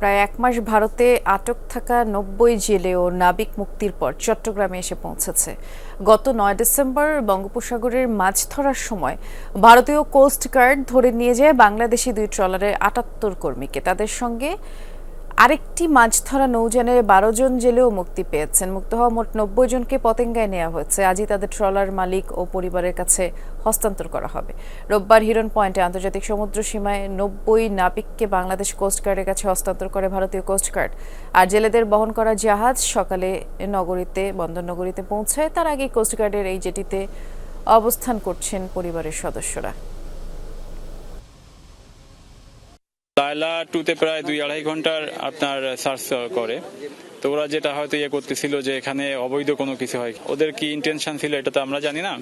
প্রায় এক মাস ভারতে আটক থাকা নব্বই জেলে ও নাবিক মুক্তির পর চট্টগ্রামে এসে পৌঁছেছে। গত নয় ডিসেম্বর বঙ্গোপসাগরের মাছ ধরার সময় ভারতীয় কোস্ট গার্ড ধরে নিয়ে যায় বাংলাদেশি দুই ট্রলারের আটাত্তর কর্মীকে। তাদের সঙ্গে আরেকটি মাছ ধরা নৌযানের বারো জন জেলেও মুক্তি পেয়েছেন। মুক্ত হওয়া মোট নব্বই জনকে পতেঙ্গায় নেওয়া হয়েছে। আজই তাদের ট্রলার মালিক ও পরিবারের কাছে হস্তান্তর করা হবে। রোববার হিরন পয়েন্টে আন্তর্জাতিক সমুদ্র সীমায় নব্বই নাবিককে বাংলাদেশ কোস্টগার্ডের কাছে হস্তান্তর করে ভারতীয় কোস্টগার্ড আর জেলেদের বহন করা জাহাজ সকালে নগরীতে, বন্দর নগরীতে পৌঁছায়। তার আগে কোস্টগার্ডের এই জেটিতে অবস্থান করছেন পরিবারের সদস্যরা। লায়লা টুতে প্রায় দুই আড়াই ঘণ্টার আপনার সার্চ করে। তো ওরা যেটা হয়তো ইয়ে করতেছিল যে এখানে অবৈধ কোনো কিছু হয়। ওদের কি ইন্টেনশন ছিল এটা তো আমরা জানি না।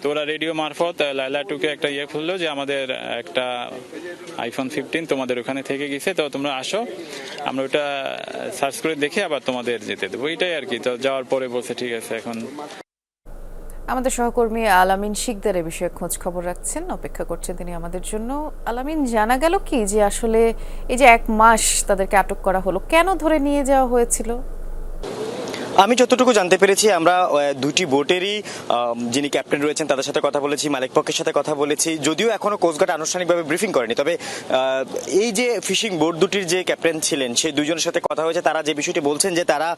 তো ওরা রেডিও মারফত লাইলা টুকে একটা ইয়ে খুললো যে আমাদের একটা আইফোন ফিফটিন তোমাদের ওখানে থেকে গেছে, তো তোমরা আসো। আমরা ওটা সার্চ করে দেখে আবার তোমাদের যেতে দেবো। এটাই আর কি। তো যাওয়ার পরে বলছে, ঠিক আছে, এখন আমাদের সহকর্মী আলামিন শিকদার এ বিষয়ে খোঁজ খবর রাখছেন। অপেক্ষা করছেন তিনি আমাদের জন্য। আলামিন, জানা গেল কি যে আসলে এই যে এক মাস তাদেরকে আটক করা হলো, কেন ধরে নিয়ে যাওয়া হয়েছিল? আমি যতটুকু জানতে পেরেছি, আমরা দুটি বোটেরই যিনি ক্যাপ্টেন রয়েছেন, তাদের সাথে কথা বলেছি, মালিক পক্ষের সাথে কথা বলেছি। যদিও এখনও কোস্টগার্ড আনুষ্ঠানিকভাবে ব্রিফিং করেনি, তবে এই যে ফিশিং বোট দুটির যে ক্যাপ্টেন ছিলেন, সেই দুজনের সাথে কথা হয়েছে। তারা যে বিষয়টি বলছেন যে তারা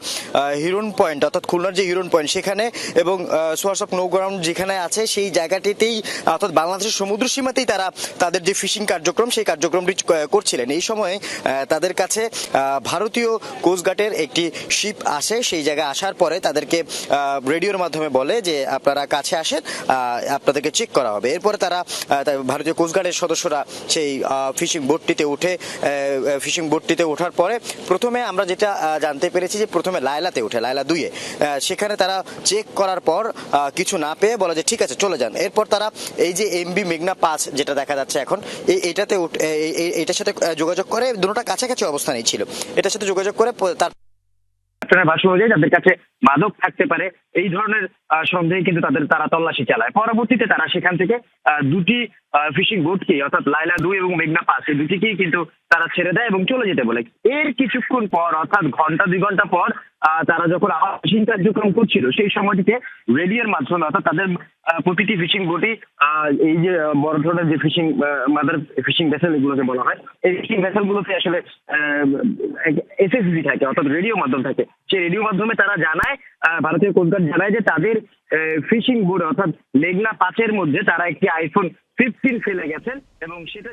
হিরন পয়েন্ট অর্থাৎ খুলনার যে হিরন পয়েন্ট সেখানে এবং সোয়ার্স অফ নৌ গ্রাউন্ড যেখানে আছে, সেই জায়গাটিতেই, অর্থাৎ বাংলাদেশের সমুদ্র সীমাতেই তারা তাদের যে ফিশিং কার্যক্রম, সেই কার্যক্রমটি করছিলেন। এই সময় তাদের কাছে ভারতীয় কোস্টগার্ডের একটি শিপ আসে, সেই জায়গায় আসার পরে তাদেরকে রেডিওর মাধ্যমে বলে যে আপনারা কাছে আসেন আপনাদেরকে চেক করা হবে। এরপরে তারা ভারতীয় কোস্টগার্ডের সদস্যরা সেই ফিশিং বোটটিতে উঠে ফিশিং বোটটিতে ওঠার পরে প্রথমে আমরা যেটা জানতে পেরেছি যে প্রথমে লায়লাতে উঠে, লায়লা দুইয়ে সেখানে তারা চেক করার পর কিছু না পেয়ে বলে যে ঠিক আছে, চলে যান। এরপর তারা এই যে এমবি মেঘনা পাঁচ যেটা দেখা যাচ্ছে এখন এটাতে এটার সাথে যোগাযোগ করে, দুটোটা কাছাকাছি অবস্থানেই ছিল। এটার সাথে যোগাযোগ করে তার ক্যাপ্টেনের ভাষ্য অনুযায়ী যাদের কাছে মাদক থাকতে পারে, এই ধরনের সন্দেহে কিন্তু তাদের তারা তল্লাশি চালায়। পরবর্তীতে তারা সেখান থেকে দুটি ফিশিং বোটকে অর্থাৎ লাইলা দুই এবং মেঘনা পাঁচ, এই দুটিকেই কিন্তু তারা ছেড়ে দেয় এবং চলে যেতে বলে। এর কিছুক্ষণ পর, অর্থাৎ ঘণ্টা দুই ঘণ্টা পর তারা যখন ফিশিং কার্যক্রম করছিল, সেই সময়টিতে রেডিওর মাধ্যমে, অর্থাৎ তাদের প্রতিটি ফিশিং বোটই এই যে বড় ধরনের যে ফিশিং মাদার ফিশিং ভেসেল এগুলোকে বলা হয়, এই ফিশিং ভেসেল গুলোতে আসলে এসএসবি থাকে, অর্থাৎ রেডিও মাধ্যম থাকে। সেই রেডিও মাধ্যমে তারা জানায় ভারতীয় কোস্টগার্ড জানায় যে তাদের ফিশিং বোর্ড অর্থাৎ মেঘনা পাঁচের মধ্যে তারা একটি আইফোন ফিফটিন ফেলে গেছেন এবং সেটা